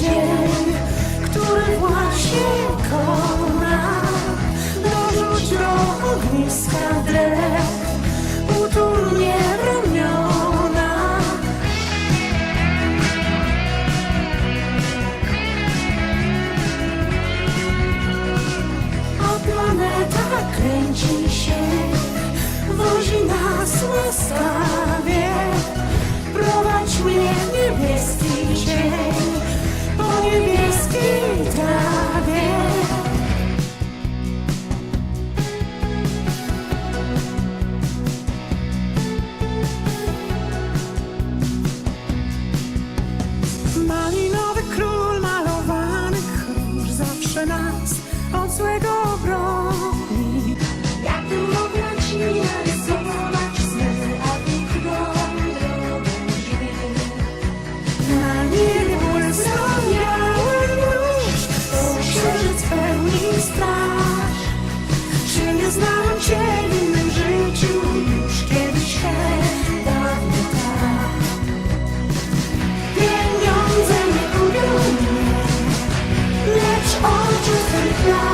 dzień, który właśnie kona dorzuć do ogniska. serc pełni strach Czy nie znałem Cię w innym życiu już kiedyś? Chęt dawno tak. Pieniądze nie gubią mnie Lecz oczu Twych